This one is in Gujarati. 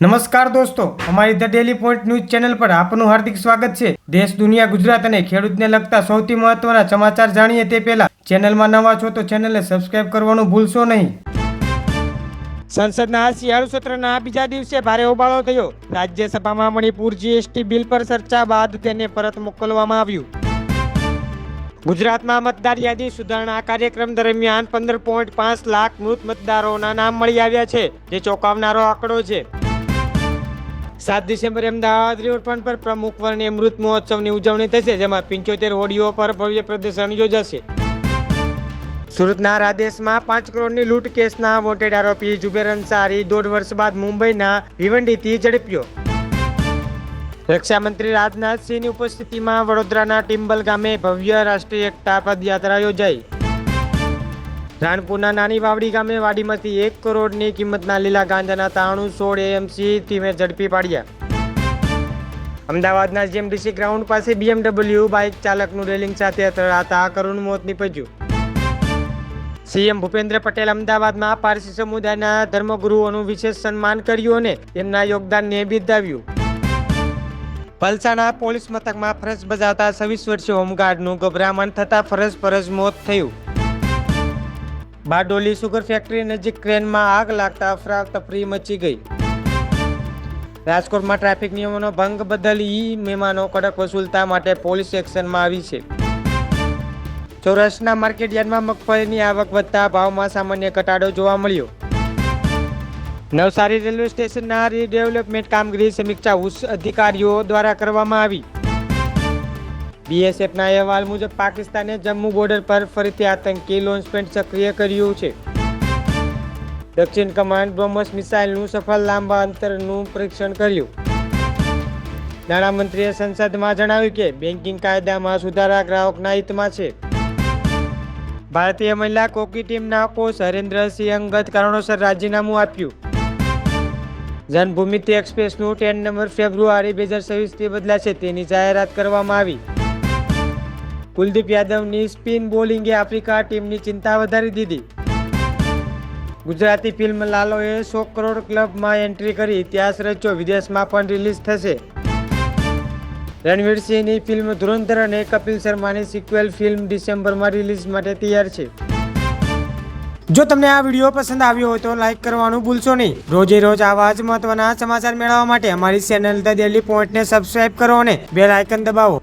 નમસ્કાર દોસ્તો, અમારી the daily point news channel પર આપનું હાર્દિક સ્વાગત છે. દેશ, દુનિયા, ગુજરાત અને ખેડૂતને લગતા સૌથી મહત્વના સમાચાર જાણીએ તે પહેલા ચેનલમાં નવા છો તો ચેનલને સબસ્ક્રાઇબ કરવાનું ભૂલશો નહીં. સંસદના શિયાળુ સત્રના બીજા દિવસે ભારે હોબાળો થયો. રાજ્યસભામાં મણિપુર જીએસટી બિલ પર ચર્ચા બાદ તેને પરત મોકલવામાં આવ્યું. ગુજરાતમાં મતદાર યાદી સુધારણા કાર્યક્રમ દરમિયાન પંદર પોઈન્ટ પાંચ લાખ મૃત મતદારોના નામ મળી આવ્યા છે, જે ચોંકાવનારો આંકડો છે. સાત ડિસેમ્બરે અમદાવાદ રિવરફ્રન્ટ પર પ્રમુખ વર્ણિય મૃત મહોત્સવની ઉજવણી થશે, જેમાં પંચોતેર હોડીઓ પર ભવ્ય પ્રદર્શન યોજાશે. સુરતના રાદેશમાં પાંચ કરોડની લૂંટ કેસના વોન્ટેડ આરોપી જુબેર અંસારી દોઢ વર્ષ બાદ મુંબઈના ભિવંડીથી ઝડપ્યો. રક્ષામંત્રી રાજનાથસિંહની ઉપસ્થિતિમાં વડોદરાના ટિમ્બલ ગામે ભવ્ય રાષ્ટ્રીય એકતા પદયાત્રા યોજાઈ. રાણપુરના નાની વાવડી ગામે વાડીમાંથી એક કરોડની કિંમતના લીલા ગાંજાના તાણું સોળ એએમસી ટીમે ઝડપી પાડ્યા. અમદાવાદના જીએમડીસી ગ્રાઉન્ડ પાસે બીએમડબલ્યુ બાઇક ચાલકનું રેલિંગ સાથે અથડાતા કરુણ મોત નીપજ્યું. સીએમ ભૂપેન્દ્ર પટેલ અમદાવાદમાં પારસી સમુદાયના ધર્મગુરુઓનું વિશેષ સન્માન કર્યું અને તેમના યોગદાનને બિરદાવ્યું. પલસાણા પોલીસ મથકમાં ફરજ બજાવતા છવ્વીસ વર્ષીય હોમગાર્ડનું ગભરામણ થતાં ફરજ ફરજ મોત થયું. બારડોલી સુગર ફેક્ટરી નજીક ક્રેનમાં આગ લાગતા અફરાતફરી મચી ગઈ. રાજકોટમાં ટ્રાફિક નિયમોનો ભંગ બદલ ઈ મહેમાનો કડક વસૂલતા માટે પોલીસ એક્શનમાં આવી છે. ચોરસના માર્કેટ યાર્ડમાં મગફળીની આવક વધતા ભાવમાં સામાન્ય ઘટાડો જોવા મળ્યો. નવસારી રેલવે સ્ટેશનના રીડેવલપમેન્ટ કામગીરી સમીક્ષા ઉચ્ચ અધિકારીઓ દ્વારા કરવામાં આવી. બીએસએફના અહેવાલ મુજબ પાકિસ્તાને જમ્મુ બોર્ડર પર ફરીથી આતંકી લોન્ચપેડ સક્રિય કર્યું છે. દક્ષિણ કમાન્ડ બ્રહ્મસ મિસાઇલનું સફળ લાંબા અંતરનું પરીક્ષણ કર્યું. નાણામંત્રીએ સંસદમાં જણાવ્યું કે બેન્કિંગ કાયદામાં સુધારા ગ્રાહકના હિતમાં છે. ભારતીય મહિલા કોકી ટીમના કોચ હરેન્દ્રસિંહ અંગત કારણોસર રાજીનામું આપ્યું. જન્મભૂમિ એક્સપ્રેસનું ટ્રેન નંબર ફેબ્રુઆરી બે હજાર છવ્વીસથી બદલાશે તેની જાહેરાત કરવામાં આવી. કુલદીપ યાદવની સ્પિન બોલિંગે આફ્રિકા ટીમની ચિંતા વધારી દીધી. ગુજરાતી ફિલ્મ લાલોએ સો કરોડ ક્લબમાં એન્ટ્રી કરી, ઇતિહાસ રચ્યો, વિદેશમાં પણ રિલીઝ થશે. રણવીર સિંહની ફિલ્મ ધુરંધર અને કપિલ શર્માની સિક્વેલ ફિલ્મ ડિસેમ્બરમાં રિલીઝ માટે તૈયાર છે. જો તમને આ વીડિયો પસંદ આવ્યો હોય તો લાઈક કરવાનું ભૂલશો નહીં. રોજે રોજ આવા જ મહત્વના સમાચાર મેળવવા માટે અમારી ચેનલ ધ ડેલી પોઈન્ટને સબસ્ક્રાઇબ કરો અને બેલ આઇકન દબાવો.